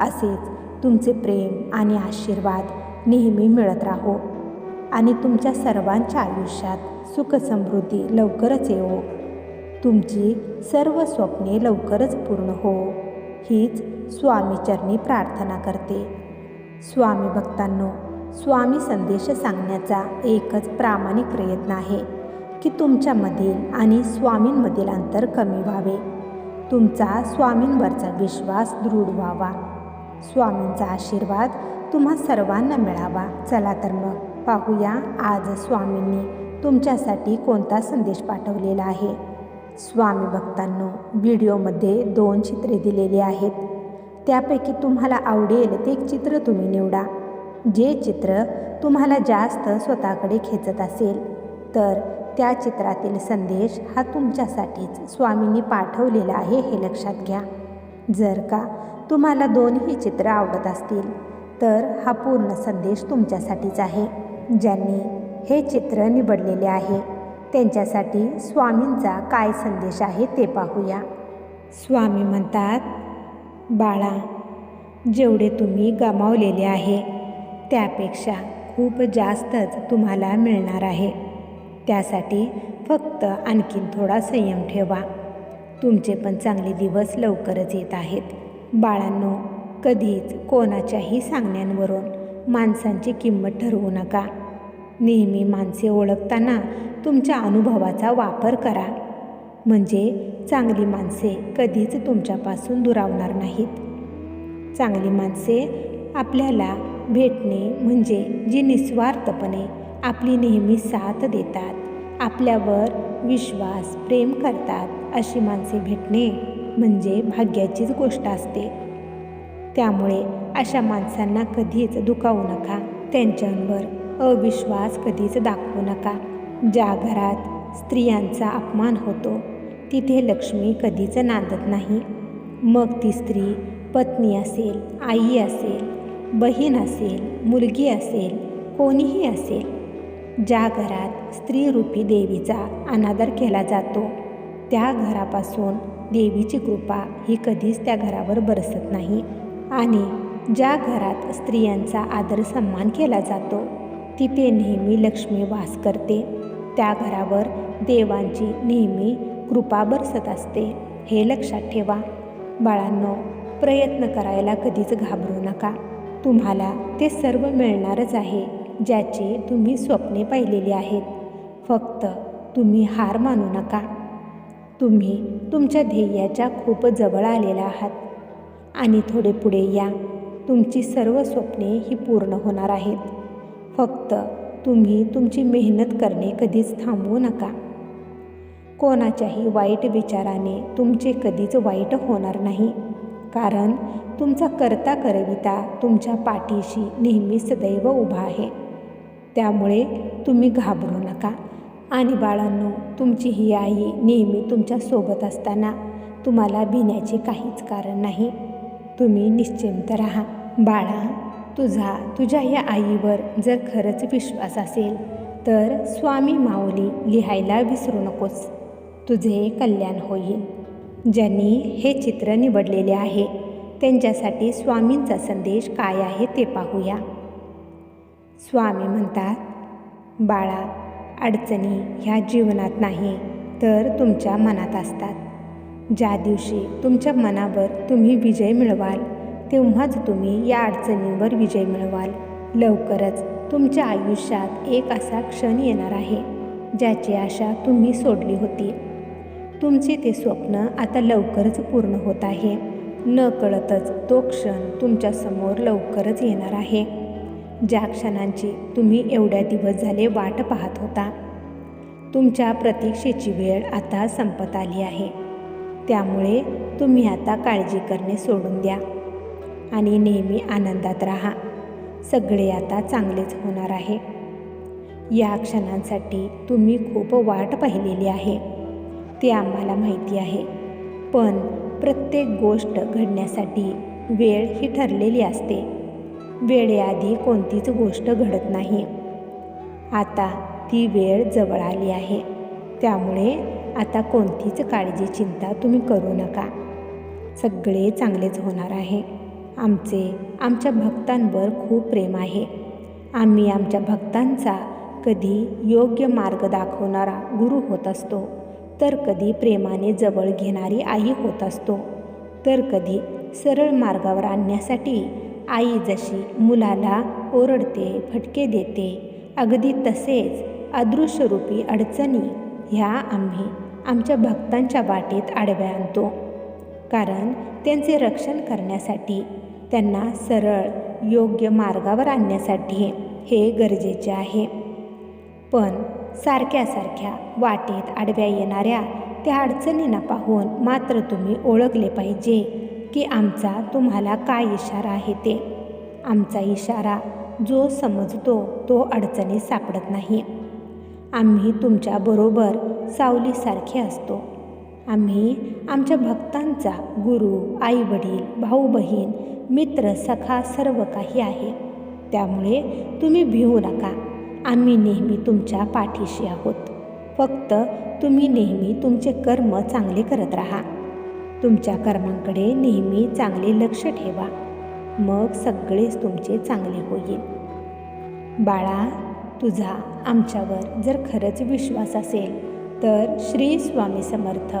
असेच तुमचे प्रेम आणि आशीर्वाद नेहमी मिळत राहो. आणि तुमच्या सर्वांच्या आयुष्यात सुखसमृद्धी लवकरच येवो. तुमची सर्व स्वप्ने लवकरच पूर्ण हो. हीच स्वामीचरणी प्रार्थना करते. स्वामी भक्तांनो स्वामी संदेश सांगण्याचा एकच प्रामाणिक प्रयत्न आहे की तुमच्यामधील आणि स्वामींमधील अंतर कमी व्हावे. तुमचा स्वामींवरचा विश्वास दृढ व्हावा. स्वामींचा आशीर्वाद तुम्हा सर्वांना मिळावा. चला तर मग पाहूया आज स्वामींनी तुमच्यासाठी कोणता संदेश पाठवलेला आहे. स्वामी भक्तांनो व्हिडिओमध्ये दोन चित्रे दिलेली आहेत. त्यापैकी तुम्हाला आवडेल ते एक चित्र तुम्ही निवडा. जे चित्र तुम्हाला जास्त स्वतःकडे खेचत असेल तर त्या चित्रातील संदेश हा तुमच्यासाठीच स्वामींनी पाठवलेला आहे हे लक्षात घ्या. जर का तुम्हाला दोन्ही चित्र आवडत असतील तर हा पूर्ण संदेश तुमच्यासाठीच आहे. ज्यांनी हे चित्र निवडलेले आहे त्यांच्यासाठी स्वामींचा काय संदेश आहे ते पाहूया. स्वामी म्हणतात बाळा जेवढे तुम्ही गमावलेले आहे त्यापेक्षा खूप जास्तच तुम्हाला मिळणार आहे. त्यासाठी फक्त आणखीन थोडा संयम ठेवा. तुमचे पण चांगले दिवस लवकरच येत आहेत. बाळांनो कधीच कोणाच्याही सांगण्यांवरून माणसांची किंमत ठरवू नका. नेहमी माणसे ओळखताना तुमच्या अनुभवाचा वापर करा. म्हणजे चांगली माणसे कधीच तुमच्यापासून दुरावणार नाहीत. चांगली माणसे आपल्याला भेटणे म्हणजे जी निस्वार्थपणे आपली नेहमी साथ देतात आपल्यावर विश्वास प्रेम करतात अशी माणसे भेटणे म्हणजे भाग्याचीच गोष्ट असते. त्यामुळे अशा माणसांना कधीच दुखावू नका. त्यांच्यावर अविश्वास कधीच दाखवू नका. ज्या घरात स्त्रियांचा अपमान होतो तिथे लक्ष्मी कधीच नांदत नाही. मग ती स्त्री पत्नी असेल आई असेल बहीण असेल मुलगी असेल कोणीही असेल ज्या घरात स्त्रीरूपी देवीचा अनादर केला जातो त्या घरापासून देवीची कृपा ही कधीच त्या घरावर बरसत नाही. आणि ज्या घरात स्त्रियांचा आदर सन्मान केला जातो तिथे नेहमी लक्ष्मी वास करते. त्या घरावर देवांची नेहमी कृपा बरसत असते. हे लक्षात ठेवा. बाळांनो प्रयत्न करायला कधीच घाबरू नका. तुम्हाला ते सर्व मिळणारच आहे ज्याची तुम्ही स्वप्ने पाहिलेली आहेत. फक्त तुम्ही हार मानू नका. तुम्ही तुमच्या ध्येयाच्या खूप जवळ आलेला आहात. आणि थोडे पुढे या. तुमची सर्व स्वप्ने ही पूर्ण होणार आहेत. फक्त तुम्ही तुमची मेहनत करणे कधीच थांबवू नका. कोणाच्याही वाईट विचाराने तुमचे कधीच वाईट होणार नाही. कारण तुमचा करता करविता तुमच्या पाठीशी नेहमी सदैव उभा आहे. त्यामुळे तुम्ही घाबरू नका. आणि बाळांनो तुमची ही आई नेहमी तुमच्यासोबत असताना तुम्हाला भिण्याचे काहीच कारण नाही. तुम्ही निश्चिंत राहा. बाळा तुझा तुझ्या या आईवर जर खरंच विश्वास असेल तर स्वामी माऊली लिहायला विसरू नकोस. तुझे कल्याण होईल. ज्यांनी हे चित्र निवडलेले आहे त्यांच्यासाठी स्वामींचा संदेश काय आहे ते पाहूया. स्वामी म्हणतात बाळा अडचणी ह्या जीवनात नाही तर तुमच्या मनात असतात. ज्या दिवशी तुमच्या मनावर तुम्ही विजय मिळवाल तेव्हाच तुम्ही या अडचणींवर विजय मिळवाल. लवकरच तुमच्या आयुष्यात एक असा क्षण येणार आहे ज्याची आशा तुम्ही सोडली होती. तुमचे ते स्वप्न आता लवकरच पूर्ण होत आहे. न कळतच तो क्षण तुमच्यासमोर लवकरच येणार आहे. ज्या क्षणांची तुम्ही एवढ्या दिवस झाले वाट पाहत होता. तुमच्या प्रतीक्षेची वेळ आता संपत आली आहे. त्यामुळे तुम्ही आता काळजी करणे सोडून द्या आणि नेहमी आनंदात राहा. सगळे आता चांगलेच होणार आहे. या क्षणांसाठी तुम्ही खूप वाट पाहिलेली आहे. ते आम्हाला माहिती आहे. पण प्रत्येक गोष्ट घडण्यासाठी वेळ ही ठरलेली असते. वेळेआधी कोणतीच गोष्ट घडत नाही. आता ती वेळ जवळ आली आहे. त्यामुळे आता कोणतीच काळजी चिंता तुम्ही करू नका. सगळे चांगलेच होणार आहे. आमचे आमच्या भक्तांवर खूप प्रेम आहे. आम्ही आमच्या भक्तांचा कधी योग्य मार्ग दाखवणारा गुरु होत असतो तर कधी प्रेमाने जवळ घेणारी आई होत असतो तर कधी सरळ मार्गावर आणण्यासाठी आई जशी मुलाला ओरडते फटके देते अगदी तसेच अदृश्यरूपी अडचणी ह्या आम्ही आमच्या भक्तांच्या वाटेत आडव्या आणतो. कारण त्यांचे रक्षण करण्यासाठी त्यांना सरळ योग्य मार्गावर आणण्यासाठी हे गरजेचे आहे. पण सारख्या सारख्या वाटेत आडव्या येणाऱ्या त्या अडचणींना पाहून मात्र तुम्ही ओळखले पाहिजे. की आमचा तुम्हाला काय इशारा आहे ते. आमचा इशारा जो समजतो तो अडचणीत सापडत नाही. आम्ही तुमच्याबरोबर सावलीसारखे असतो. आम्ही आमच्या भक्तांचा गुरु आईवडील भाऊ बहीण मित्र सखा सर्व काही आहे. त्यामुळे तुम्ही भिवू नका. आम्ही नेहमी तुमच्या पाठीशी आहोत. फक्त तुम्ही नेहमी तुमचे कर्म चांगले करत राहा. तुमच्या कर्मांकडे नेहमी चांगले लक्ष ठेवा. मग सगळेच तुमचे चांगले होईल. बाळा तुझा आमच्यावर जर खरंच विश्वास असेल तर श्री स्वामी समर्थ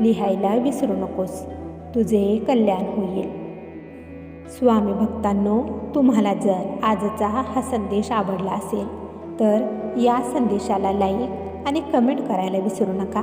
लिहायला विसरू नकोस. तुझे कल्याण होईल. स्वामी भक्तांनो तुम्हाला जर आजचा हा संदेश आवडला असेल तर या संदेशाला लाईक आणि कमेंट करायला विसरू नका.